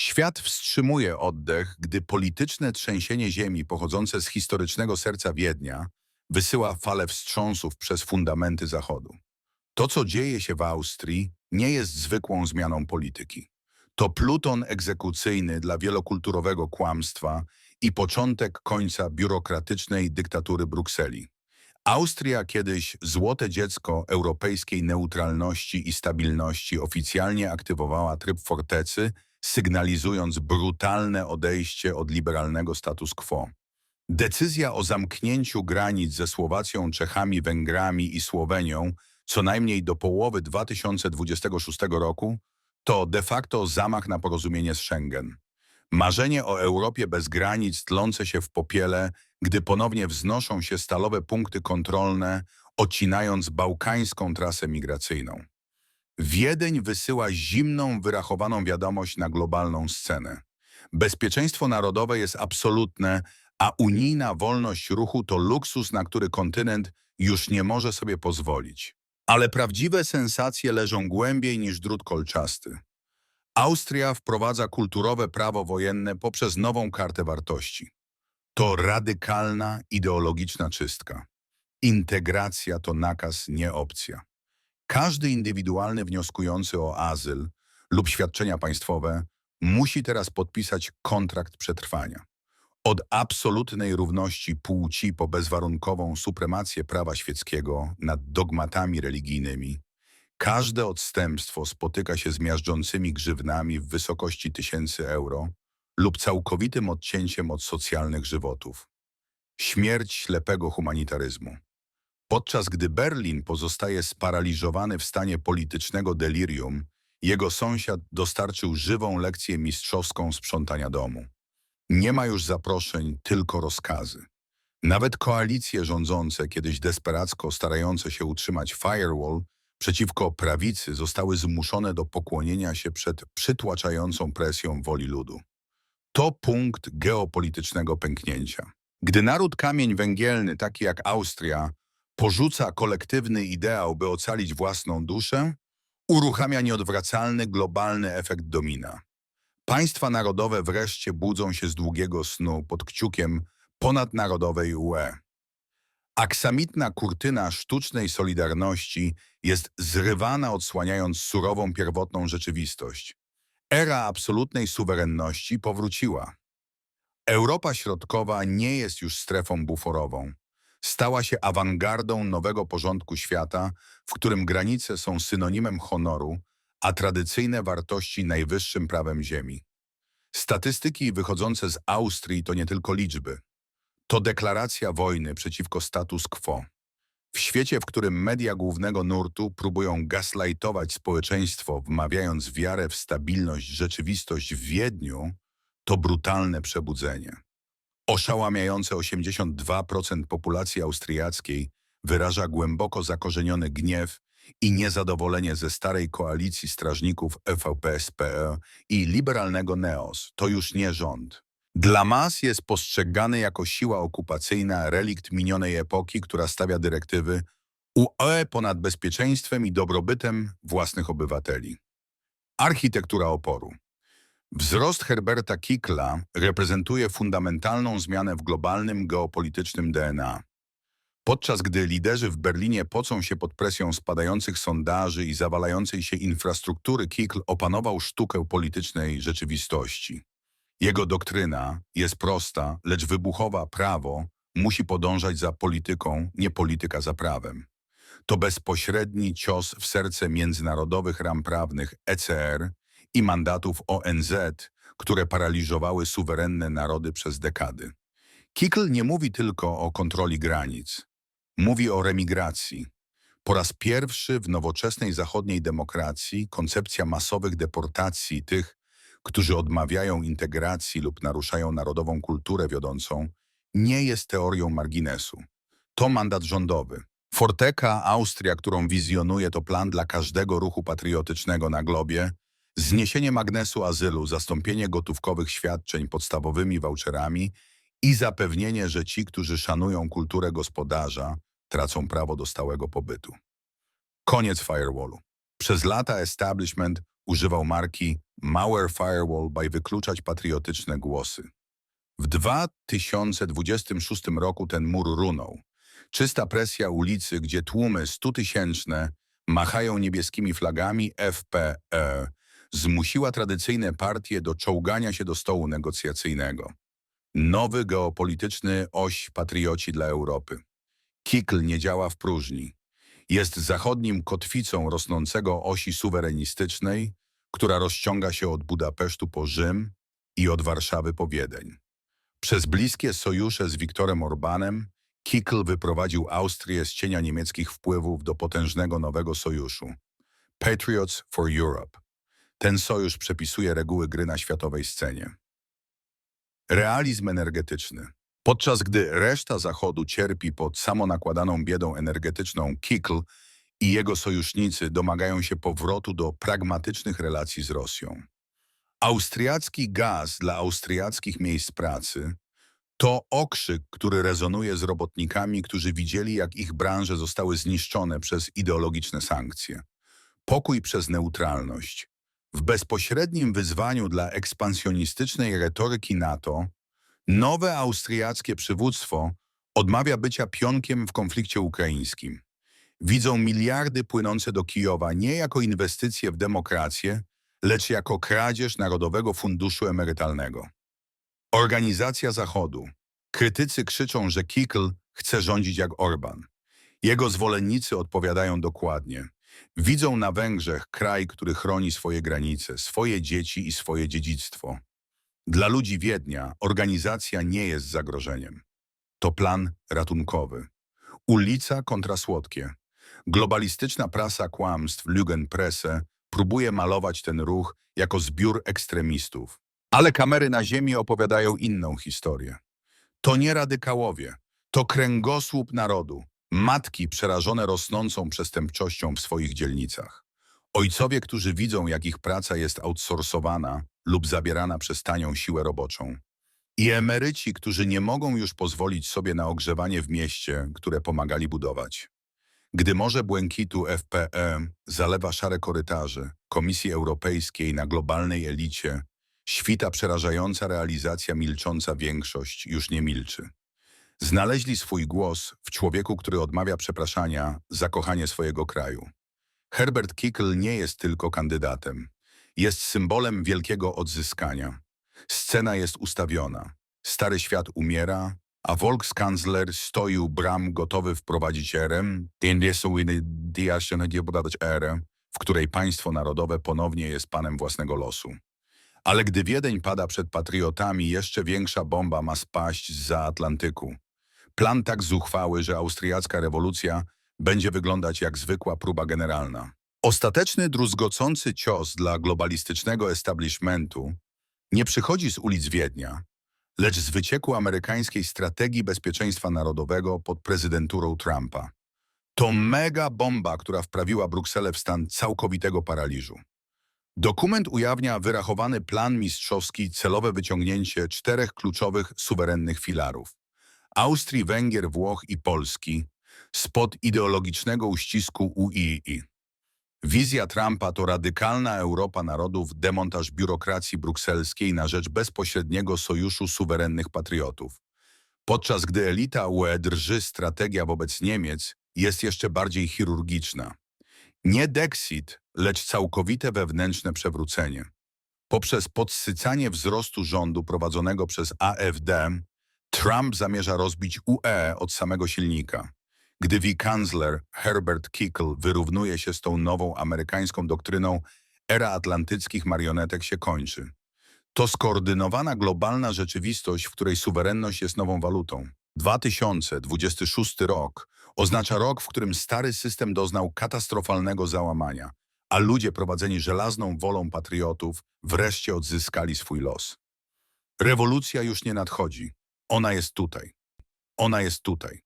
Świat wstrzymuje oddech, gdy polityczne trzęsienie ziemi pochodzące z historycznego serca Wiednia wysyła falę wstrząsów przez fundamenty Zachodu. To, co dzieje się w Austrii, nie jest zwykłą zmianą polityki. To pluton egzekucyjny dla wielokulturowego kłamstwa i początek końca biurokratycznej dyktatury Brukseli. Austria, kiedyś złote dziecko europejskiej neutralności i stabilności, oficjalnie aktywowała tryb fortecy, sygnalizując brutalne odejście od liberalnego status quo. Decyzja o zamknięciu granic ze Słowacją, Czechami, Węgrami i Słowenią co najmniej do połowy 2026 roku to de facto zamach na porozumienie z Schengen. Marzenie o Europie bez granic tlące się w popiele, gdy ponownie wznoszą się stalowe punkty kontrolne, odcinając bałkańską trasę migracyjną. Wiedeń wysyła zimną, wyrachowaną wiadomość na globalną scenę. Bezpieczeństwo narodowe jest absolutne, a unijna wolność ruchu to luksus, na który kontynent już nie może sobie pozwolić. Ale prawdziwe sensacje leżą głębiej niż drut kolczasty. Austria wprowadza kulturowe prawo wojenne poprzez nową kartę wartości. To radykalna, ideologiczna czystka. Integracja to nakaz, nie opcja. Każdy indywidualny wnioskujący o azyl lub świadczenia państwowe musi teraz podpisać kontrakt przetrwania. Od absolutnej równości płci po bezwarunkową supremację prawa świeckiego nad dogmatami religijnymi, każde odstępstwo spotyka się z miażdżącymi grzywnami w wysokości tysięcy euro lub całkowitym odcięciem od socjalnych żywotów. Śmierć ślepego humanitaryzmu. Podczas gdy Berlin pozostaje sparaliżowany w stanie politycznego delirium, jego sąsiad dostarczył żywą lekcję mistrzowską sprzątania domu. Nie ma już zaproszeń, tylko rozkazy. Nawet koalicje rządzące, kiedyś desperacko starające się utrzymać firewall przeciwko prawicy, zostały zmuszone do pokłonienia się przed przytłaczającą presją woli ludu. To punkt geopolitycznego pęknięcia. Gdy naród kamień węgielny, taki jak Austria, porzuca kolektywny ideał, by ocalić własną duszę, uruchamia nieodwracalny globalny efekt domina. Państwa narodowe wreszcie budzą się z długiego snu pod kciukiem ponadnarodowej UE. Aksamitna kurtyna sztucznej solidarności jest zrywana odsłaniając surową pierwotną rzeczywistość. Era absolutnej suwerenności powróciła. Europa Środkowa nie jest już strefą buforową. Stała się awangardą nowego porządku świata, w którym granice są synonimem honoru, a tradycyjne wartości najwyższym prawem ziemi. Statystyki wychodzące z Austrii to nie tylko liczby. To deklaracja wojny przeciwko status quo. W świecie, w którym media głównego nurtu próbują gaslightować społeczeństwo, wmawiając wiarę w stabilność rzeczywistość w Wiedniu, to brutalne przebudzenie. Oszałamiające 82% populacji austriackiej wyraża głęboko zakorzeniony gniew i niezadowolenie ze starej koalicji strażników EVP-SPE i liberalnego NEOS. To już nie rząd. Dla mas jest postrzegany jako siła okupacyjna, relikt minionej epoki, która stawia dyrektywy UE ponad bezpieczeństwem i dobrobytem własnych obywateli. Architektura oporu. Wzrost Herberta Kickla reprezentuje fundamentalną zmianę w globalnym geopolitycznym DNA. Podczas gdy liderzy w Berlinie pocą się pod presją spadających sondaży i zawalającej się infrastruktury, Kickl opanował sztukę politycznej rzeczywistości. Jego doktryna jest prosta, lecz wybuchowa prawo musi podążać za polityką, nie polityka za prawem. To bezpośredni cios w serce międzynarodowych ram prawnych ECR i mandatów ONZ, które paraliżowały suwerenne narody przez dekady. Kickl nie mówi tylko o kontroli granic. Mówi o remigracji. Po raz pierwszy w nowoczesnej zachodniej demokracji koncepcja masowych deportacji tych, którzy odmawiają integracji lub naruszają narodową kulturę wiodącą, nie jest teorią marginesu. To mandat rządowy. Forteka, Austria, którą wizjonuje, to plan dla każdego ruchu patriotycznego na globie, zniesienie magnesu azylu, zastąpienie gotówkowych świadczeń podstawowymi voucherami i zapewnienie, że ci, którzy szanują kulturę gospodarza, tracą prawo do stałego pobytu. Koniec firewallu. Przez lata establishment używał marki Malware Firewall, by wykluczać patriotyczne głosy. W 2026 roku ten mur runął. Czysta presja ulicy, gdzie tłumy stutysięczne machają niebieskimi flagami FPE, zmusiła tradycyjne partie do czołgania się do stołu negocjacyjnego. Nowy geopolityczny oś patrioci dla Europy. Kikl nie działa w próżni. Jest zachodnim kotwicą rosnącego osi suwerenistycznej, która rozciąga się od Budapesztu po Rzym i od Warszawy po Wiedeń. Przez bliskie sojusze z Viktorem Orbanem Kikl wyprowadził Austrię z cienia niemieckich wpływów do potężnego nowego sojuszu. Patriots for Europe. Ten sojusz przepisuje reguły gry na światowej scenie. Realizm energetyczny. Podczas gdy reszta Zachodu cierpi pod samonakładaną biedą energetyczną, Kikl i jego sojusznicy domagają się powrotu do pragmatycznych relacji z Rosją. Austriacki gaz dla austriackich miejsc pracy to okrzyk, który rezonuje z robotnikami, którzy widzieli, jak ich branże zostały zniszczone przez ideologiczne sankcje. Pokój przez neutralność. W bezpośrednim wyzwaniu dla ekspansjonistycznej retoryki NATO, nowe austriackie przywództwo odmawia bycia pionkiem w konflikcie ukraińskim. Widzą miliardy płynące do Kijowa nie jako inwestycje w demokrację, lecz jako kradzież Narodowego Funduszu Emerytalnego. Organizacja Zachodu. Krytycy krzyczą, że Kikl chce rządzić jak Orban. Jego zwolennicy odpowiadają dokładnie. Widzą na Węgrzech kraj, który chroni swoje granice, swoje dzieci i swoje dziedzictwo. Dla ludzi Wiednia organizacja nie jest zagrożeniem. To plan ratunkowy. Ulica kontra słodkie. Globalistyczna prasa kłamstw Lügenpresse próbuje malować ten ruch jako zbiór ekstremistów. Ale kamery na ziemi opowiadają inną historię. To nie radykałowie, to kręgosłup narodu, matki przerażone rosnącą przestępczością w swoich dzielnicach. Ojcowie, którzy widzą, jak ich praca jest outsourcowana lub zabierana przez tanią siłę roboczą. I emeryci, którzy nie mogą już pozwolić sobie na ogrzewanie w mieście, które pomagali budować. Gdy Morze Błękitu FPE zalewa szare korytarze Komisji Europejskiej na globalnej elicie, świta przerażająca realizacja milcząca większość już nie milczy. Znaleźli swój głos w człowieku, który odmawia przepraszania za kochanie swojego kraju. Herbert Kickl nie jest tylko kandydatem. Jest symbolem wielkiego odzyskania. Scena jest ustawiona. Stary świat umiera, a Volkskancler stoi u bram gotowy wprowadzić erę, erę, w której państwo narodowe ponownie jest panem własnego losu. Ale gdy Wiedeń pada przed patriotami, jeszcze większa bomba ma spaść za Atlantyku. Plan tak zuchwały, że austriacka rewolucja będzie wyglądać jak zwykła próba generalna. Ostateczny, druzgocący cios dla globalistycznego establishmentu nie przychodzi z ulic Wiednia, lecz z wycieku amerykańskiej strategii bezpieczeństwa narodowego pod prezydenturą Trumpa. To mega bomba, która wprawiła Brukselę w stan całkowitego paraliżu. Dokument ujawnia wyrachowany plan mistrzowski, celowe wyciągnięcie czterech kluczowych suwerennych filarów. Austrii, Węgier, Włoch i Polski spod ideologicznego uścisku UII. Wizja Trumpa to radykalna Europa narodów, demontaż biurokracji brukselskiej na rzecz bezpośredniego sojuszu suwerennych patriotów. Podczas gdy elita UE drży strategia wobec Niemiec jest jeszcze bardziej chirurgiczna. Nie Dexit, lecz całkowite wewnętrzne przewrócenie. Poprzez podsycanie wzrostu rządu prowadzonego przez AfD, Trump zamierza rozbić UE od samego silnika. Gdy wikancler Herbert Kickl wyrównuje się z tą nową amerykańską doktryną, era atlantyckich marionetek się kończy. To skoordynowana globalna rzeczywistość, w której suwerenność jest nową walutą. 2026 rok oznacza rok, w którym stary system doznał katastrofalnego załamania, a ludzie prowadzeni żelazną wolą patriotów wreszcie odzyskali swój los. Rewolucja już nie nadchodzi. Ona jest tutaj. Ona jest tutaj.